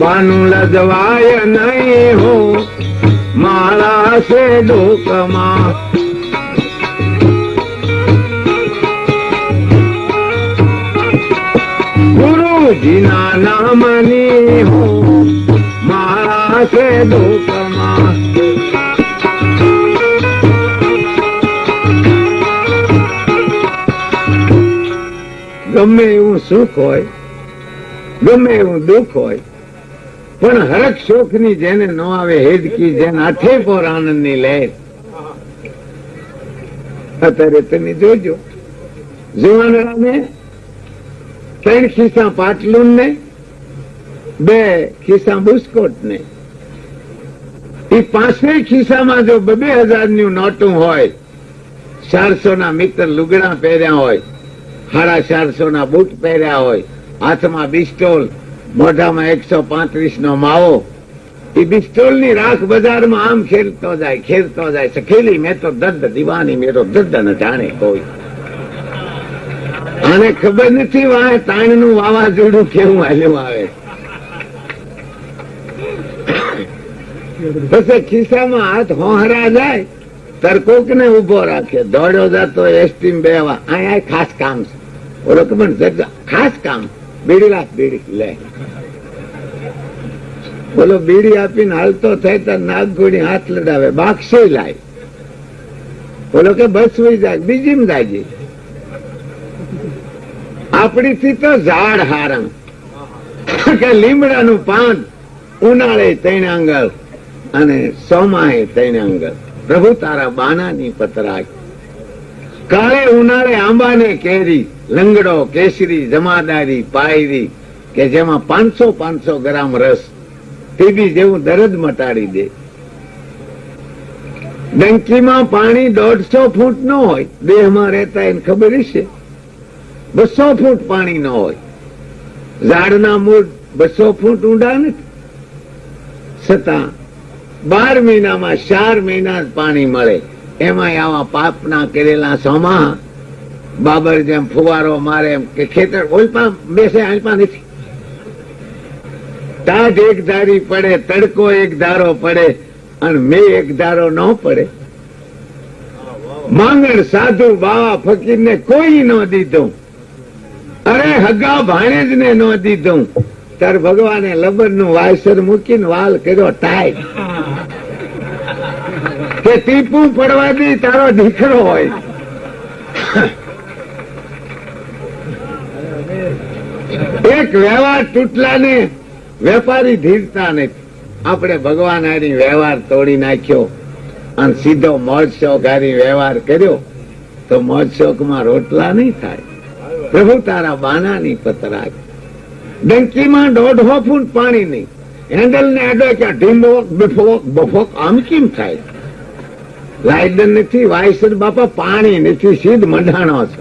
કહેવાનું લજવાય નહીં હો. મારા છે ડોકમાં. ગુરુજીના નામની હું. મારા છે ડોકમાં. ગમે એવું સુખ હોય, ગમે એવું દુઃખ હોય પણ હરક શોખની જેને ન આવે હેદકી જેન આઠે પોર આનંદની લહેર. અત્યારે તમે જોજો. જુવાનરાને ત્રણ ખિસ્સા પાટલુન ને બે ખિસ્સા બુસ્કોટ ને એ પાંચે ખિસ્સામાં જો બે હજારનું નોટું હોય ચારસો ના મિત્ર લુગડા પહેર્યા હોય સાડા ચારસો ના બૂટ પહેર્યા હોય, હાથમાં બિસ્ટોલ મોઢામાં એકસો પાંત્રીસ નો માવો. એ બિસ્ટોલની રાખ બજારમાં આમ ખેલતો જાય ખેલતો જાય. સખેલી મેં તો દર્દ, દીવાની મેરો દર્દ ન જાણે કોઈ. આને ખબર નથી વાય તાણનું વાવાઝોડું કેવું હાલ્યું આવે. પછી ખિસ્સામાં હાથ હોહરા જાય તરકોક ને ઊભો રાખે. દોડ્યો જતો એસટી બેવા. અહીંયા ખાસ કામ છે. પણ ખાસ કામ. બીડી લાખ બીડી, લે. બોલો, બીડી આપીને હાલતો થાય તો નાગ હાથ લડાવે બાક્ષે લાય. બોલો કે બસ વહી જાય, બીજી જાજી આપણીથી તો ઝાડ હારણ કે લીમડાનું પાન ઉનાળે ત્રણ આંગળ અને સોમાએ ત્રણ આંગળ. પ્રભુ તારા બાનાની પતરાય કાળે ઉનાળે આંબાને કેરી, લંગડો, કેસરી, જમાદારી, પાયરી, કે જેમાં પાંચસો પાંચસો ગ્રામ રસ, ટીબી જેવું દરદ મટાડી દે. ડંકીમાં પાણી દોઢસો ફૂટ ન હોય, દેહમાં રહેતા એને ખબર છે બસો ફૂટ પાણી ન હોય. ઝાડના મૂળ બસો ફૂટ ઊંડા નથી. છતાં બાર મહિનામાં ચાર મહિના પાણી મળે. એમાં આવા પાપના કરેલા સમા બાબર જેમ ફુવારો મારે એમ કે ખેતર ઓલપા બેસે આલપા નથી. તાજ એક ધારી પડે, તડકો એક ધારો પડે, અને મેં એક ધારો ન પડે. માંગણ સાધુ બાવા ફકીર ને કોઈ ન દીધું. અરે હગા ભાણેજ ને ન દીધું. તાર ભગવાને લબનનું વાયસર મૂકીને વાલ કર્યો ટાઈટ. કે ટીપું પડવા દી તારો દીકરો હોય. એક વ્યવહાર તૂટલાને વેપારી ધીરતા નથી આપણે ભગવાન હારી વ્યવહાર તોડી નાખ્યો અને સીધો મોજ હારી વ્યવહાર કર્યો તો મોજ શોખમાં રોટલા નહીં થાય. પ્રભુ તારા બાનાની પતરાગ ડંકીમાં દોઢો ફૂટ પાણી નહીં. હેન્ડલ ને આડો ક્યાં ઢીંબોક, બફોક બફોક આમ કેમ થાય? લાયદન નથી વાયસર બાપા પાણી નથી સીધ મંડાણો છે.